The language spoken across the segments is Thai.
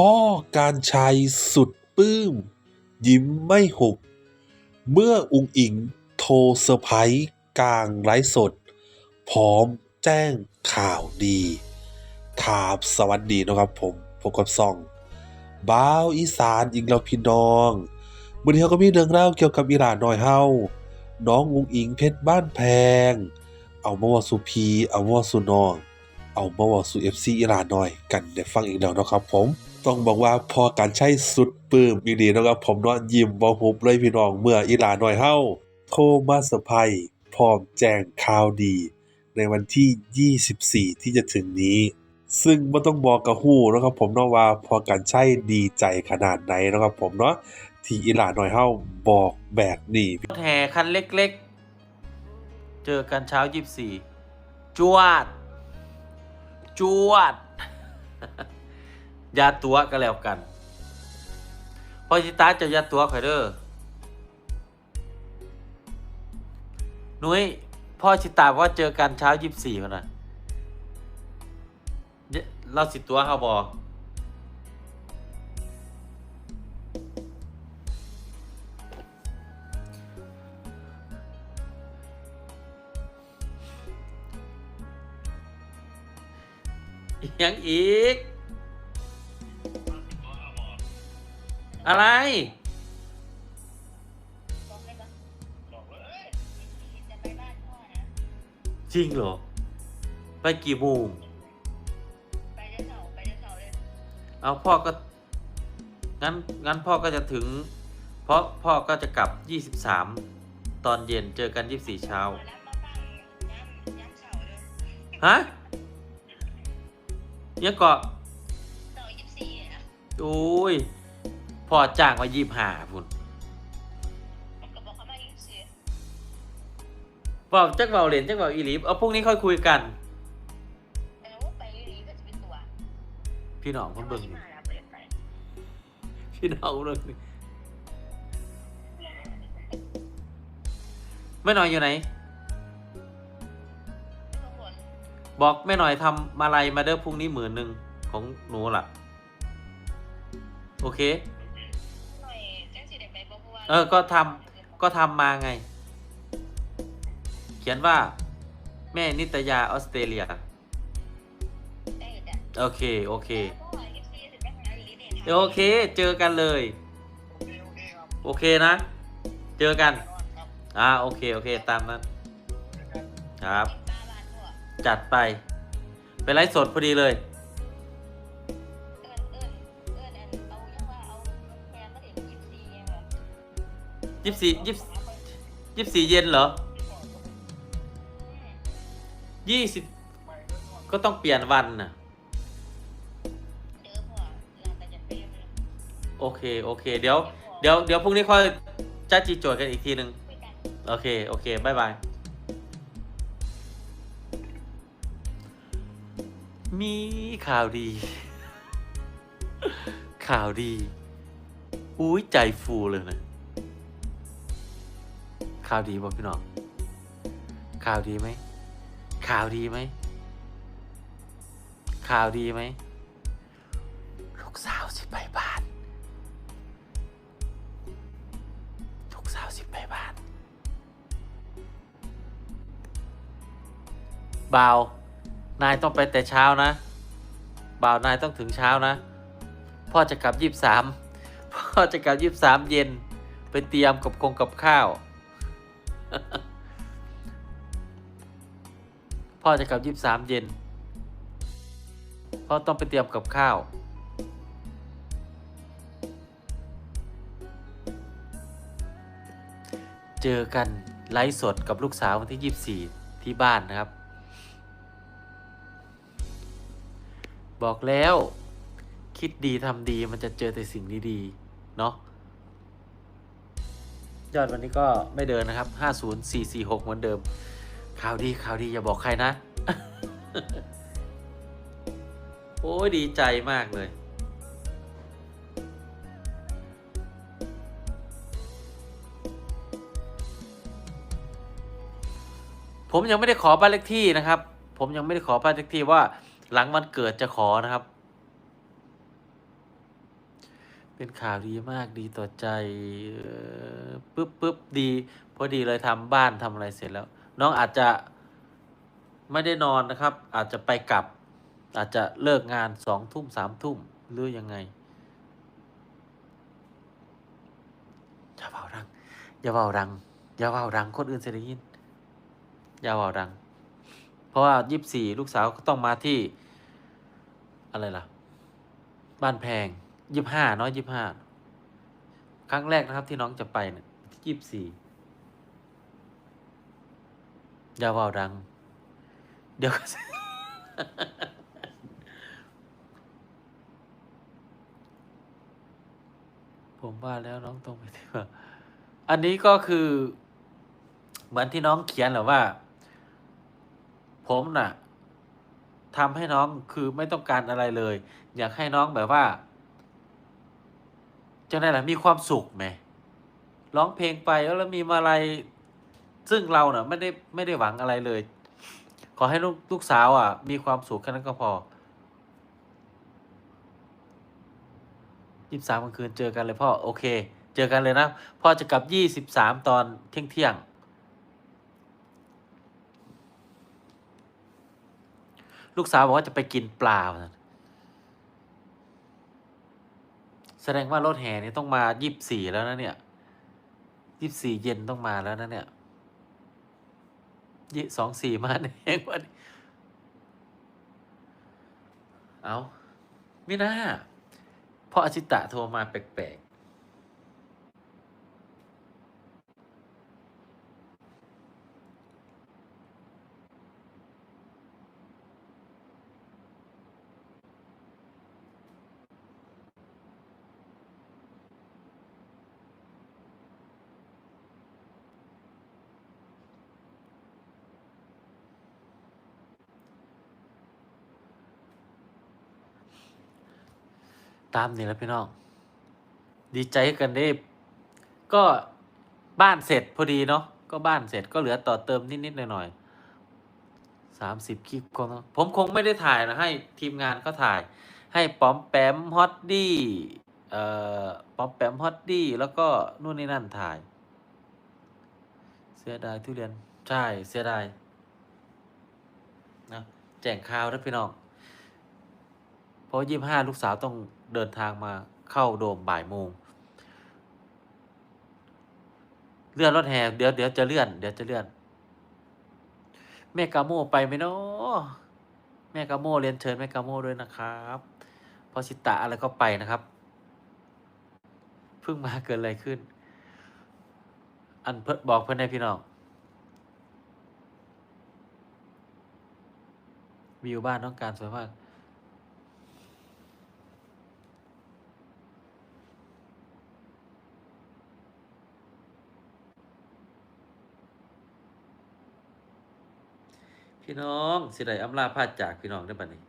พ่อการชัยสุดปลื้ม ยิ้มไม่หุบ เมื่ออุงอิงโทรเซอร์ไพรส์กลางไลฟ์สด พร้อมแจ้งข่าวดีถามสวัสดีนะครับผมพบกับซองบ้าวอีสานอีกแล้วพี่น้องมื้อนี้เราก็มีเรื่องเล่าเกี่ยวกับอีหลานน้อยเฮาน้องอุงอิงเพชรบ้านแพง เอามาว่าสู่พี เอามาว่าสู่น้อง เอามาว่าสู่ FC อีหลานน้อยกันได้ฟังอีกแล้วนะครับผม ต้องบอกว่าพอการใช้สุดปลื้มอีหลีนะครับผมเนาะยิ้มบ่หุบเลยพี่น้องเมื่ออีหลาน้อยเฮาโทรมาเซอร์ไพรพร้อมแจ้งข่าวดี ในวันที่ 24 ที่จะถึงนี้ ซึ่งบ่ต้องบอกกับฮู้นะครับผมเนาะว่าพอการใช้ดีใจขนาดไหนนะครับผมเนาะที่อีหลาน้อยเฮาบอกแบบนี้แห่คันเล็กๆ เจอกันเช้ายี่สี่จวด จวด ยาตัวก็แล้วกันพอจิตาจะยาตัวข่อยเด้อนุ้ยพ่อชิตาว่าเจอกันเช้ายี่สิบสี่คนน่ะเยเราสิตัวเขาบอยังอีก อะไรบอกเลยปะบอกเลยจะไปบ้านพ่อนะจริงเหรอ ไปกี่โมงไปเดือนเสาร์ไปเดือนเสาร์เลยเอาพ่อก็ งั้น งั้นพ่อก็จะถึง เพราะพ่อก็จะกลับ 23 ตอนเย็นเจอกัน 24 เช้ามารับมาปั้งย้ำย้ำเสาร์เลยฮะยังเกาะเสาร์ยี่สิบสี่นะโอ้ย พ่อจ้างมายีบหาพุ่นก็บอกเขามายี่สิบเปล่าจักเบาเหรียญจักเบาอีหลีเอาพรุ่งนี้ค่อยคุยกัน แต่ว่าไปหลีก็จะเป็นตัวพี่น้องเพิ่นเบิ่งที่อยู่มาแล้วเปลี่ยนไปพี่น้องเบิ่งอยู่แม่หน่อยอยู่ไหน ทุกคนบอกแม่หน่อยทำมาลัยมาเด้อพรุ่งนี้หมื่นหนึ่งของหนูล่ะ โอเค เออ ก็ทำก็ทำมาไง เขียนว่า แม่นิตยาออสเตรเลียได้จ้ะโอเค โอเคพ่อยี่สิบสี่สิบแปดงานหลีเนี่ยโอเค เจอกันเลย โอเคนะ เจอกัน อ่า โอเค โอเค ตามนั้น ครับบ้าบ้านพ่อจัดไป ไปไลฟ์สดพอดีเลย ยี่สิบสี่ยี่สิบยี่สิบสี่เย็นเหรอยี่สิบก็ต้องเปลี่ยนวันน่ะเดิมพ่อเราแต่จะเป็นโอเค โอเค เดี๋ยว เดี๋ยว เดี๋ยวพรุ่งนี้ค่อยจ้าจีโจทย์กันอีกทีหนึ่งคุยกันโอเค โอเคบายบาย มีข่าวดี ข่าวดี อุ้ยใจฟูเลยนะ ข่าวดีบอกพี่น้องข่าวดีไหมข่าวดีไหมข่าวดีไหมลูกสาวสิไปบ้านลูกสาวสิไปบ้านบ่าวนายต้องไปแต่เช้านะบ่าวนายต้องถึงเช้านะ พ่อจะกลับยี่สามพ่อจะกลับยี่สามเย็นไปเตรียมกับกงกับข้าว พ่อจะกลับยี่สามเย็น พ่อต้องไปเตรียมกับข้าว เจอกันไลฟ์สดกับลูกสาววันที่ 24 ที่บ้านนะครับ บอกแล้วคิดดีทำดีมันจะเจอแต่สิ่งดีๆ เนาะยอดวันนี้ก็ไม่เดินนะครับ 50446 เหมือนเดิม ข่าวดีข่าวดีอย่าบอกใครนะ โอ้ยดีใจมากเลย ผมยังไม่ได้ขอบ้านเลขที่นะครับ ผมยังไม่ได้ขอบ้านเลขที่ว่า หลังวันเกิดจะขอนะครับ เป็นข่าวดีมากดีต่อใจปึ๊บปึ๊บดี พอดีเลยทำบ้านทำอะไรเสร็จแล้ว น้องอาจจะไม่ได้นอนนะครับ อาจจะไปกลับ อาจจะเลิกงานสองทุ่มสามทุ่มหรือยังไงอย่าเบาดังอย่าเบาดังอย่าเบาดังคนอื่นจะได้ยินอย่าเบาดัง เพราะว่ายี่สิบสี่ลูกสาวก็ต้องมาที่ อะไรล่ะ บ้านแพงยี่สิบห้าเนาะยี่สิบห้าครั้งแรกนะครับที่น้องจะไปเนี่ยยี่สิบสี่ อย่าเบาดัง เดี๋ยวก็ผมว่าแล้วน้องต้องไปที่ว่าอันนี้ก็คือ เหมือนที่น้องเขียนแหละว่า ผมน่ะทำให้น้องคือไม่ต้องการอะไรเลย อยากให้น้องแบบว่าจะได้ล่ะมีความสุขไหมร้องเพลงไปแล้วมีมาอะไร ซึ่งเราเน่ะไม่ได้ไม่ได้หวังอะไรเลย ขอให้ลูกลูกสาวอะ มีความสุขแค่นั้นก็พอยี่สิบสามกลางคืนเจอกันเลยพ่อโอเค เจอกันเลยนะพ่อจะกลับยี่สิบสามตอนเที่ยงเที่ยงลูกสาวบอกว่าจะไปกินปลาแสดงว่ารถแห่นี่ต้องมายี่สิบสี่แล้วนะเนี่ยยี่สิบสี่เย็นต้องมาแล้วนะเนี่ย ยี่สองสี่มาเองวันเอาไม่น่าพ่ออาชิตะโทรมาแปลก ตามนี่แหล้วพี่น้อง ดีใจกันได้ ก็บ้านเสร็จพอดีเนาะก็บ้านเสร็จก็เหลือต่อเติมนิดๆหน่อยๆสามสิบคลิปคงผมคงไม่ได้ถ่ายนะให้ทีมงานเขาถ่าย ให้ป๋อมแปมฮอตดี้เอ่อป๋อมแปมฮอตดี้แล้วก็นู่นนี่นั่นถ่าย เสียดายทุเรียนใช่เสียดายนะแจ้งข่าวนะพี่น้องเพราะยี่ห้าลูกสาวต้อง เดินทางมาเข้าโดมบ่ายโมงเลื่อนรถแห่เดี๋ยวเดี๋ยวจะเลื่อนเดี๋ยวจะเลื่อนแม่กาโมไปไหมเนาะแม่กาโมเรียนเชิญแม่กาโมด้วยนะครับพอชิตะอะไรก็ไปนะครับเพิ่งมาเกิดอะไรขึ้น อันเพิ่นบอกเพื่อนให้พี่น้องวิวบ้านต้องการสวยมาก พี่น้องสิได้อำลาพาดจากพี่น้องได้บัดนี้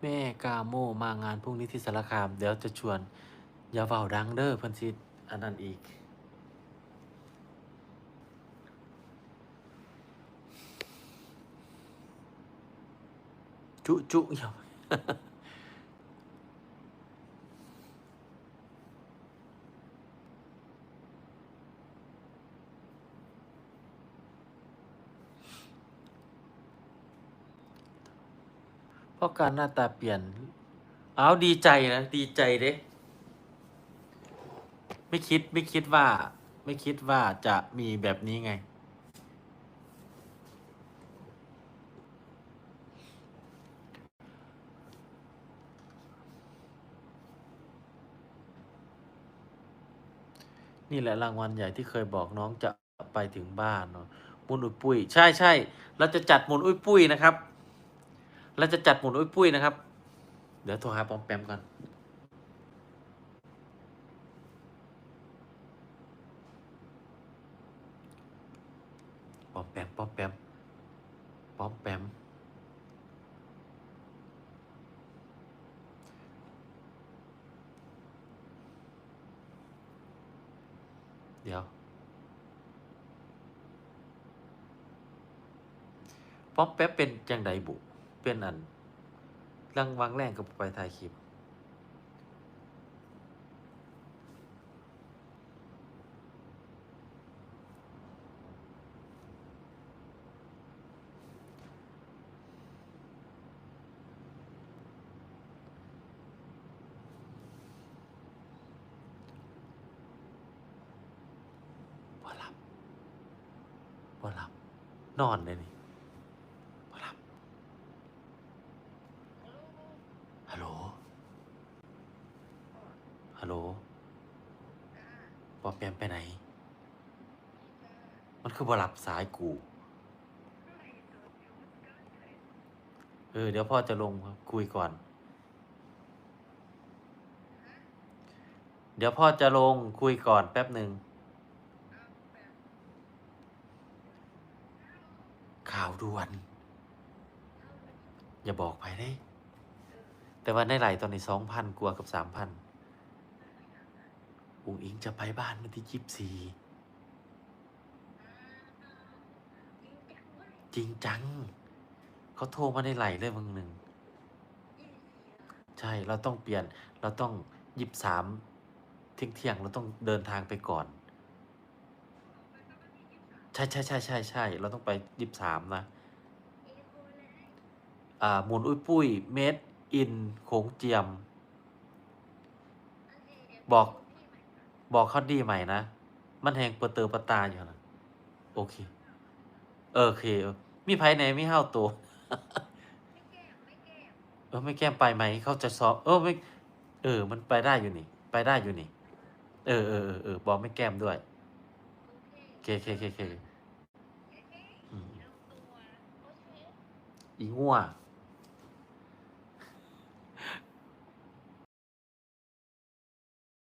แม่กาโมมางานพรุ่งนี้ที่สารคาม เดี๋ยวจะชวน อย่าเฝ้าดังเด้อเพันสิอันนั้นอีก จุจุอย่า เพราะการหน้าตาเปลี่ยนเอาดีใจนะ ดีใจเด้ไม่คิดไม่คิดว่า ไม่คิดว่าจะมีแบบนี้ไง นี่แหละรางวัลใหญ่ที่เคยบอกน้องจะไปถึงบ้านเนาะมุนอุ้ยปุ้ย ใช่ใช่เราจะจัดมุนอุ้ยปุ้ยนะครับ เราจะจัดหมุนอุ้ยปุ้ยนะครับ เดี๋ยวโทรหาปอมแปมก่อนปอมแปมปอมแปมปอมแปมเดี๋ยวป๊อปแป๊บเป็นจังไดบุ เป็นอันรังวางแรงกับไปถ่ายคลิป บ่หลับบ่หลับ นอนเลยนี่บ่หลับ ฮัลโหล ฮัลโหลปอมแปมไปไหน มันคือบ่หลับสายกู เออ เดี๋ยวพ่อจะลงคุยก่อน เดี๋ยวพ่อจะลงคุยก่อนแป๊บหนึ่ง ข่าวด่วน อย่าบอกไปได้ แต่ว่าในไหลตอนนี้สองพันกว่ากับสามพัน อุ๋งอิงจะไปบ้านวันที่ยี่สิบสี่จริงจัง เขาโทรมาในไหลเลยมึงหนึ่ง ใช่เราต้องเปลี่ยน เราต้องยิบสามเที่ยงเที่ยงเราต้องเดินทางไปก่อน ใช่ใช่ใช่ใช่ใช่เราต้องไปยิบสามนะ อ่าหมุนอุ้ยปุ้ยเมดอินโขงเจียม บอก บอกเขาดีใหม่นะ มันแหงเปดเตอร์ปะตาอยู่นะโอเค เออโอเค มีไผไหนไม่ห้าวตัวเออไม่แก้มไปไหมเขาจะสอบเออไม่เออ มันไปได้อยู่นี่ ไปได้อยู่นี่ เออเออเออเออบอกไม่แก้มด้วยโอเคโอเคโอเคอเคอืมอีงัว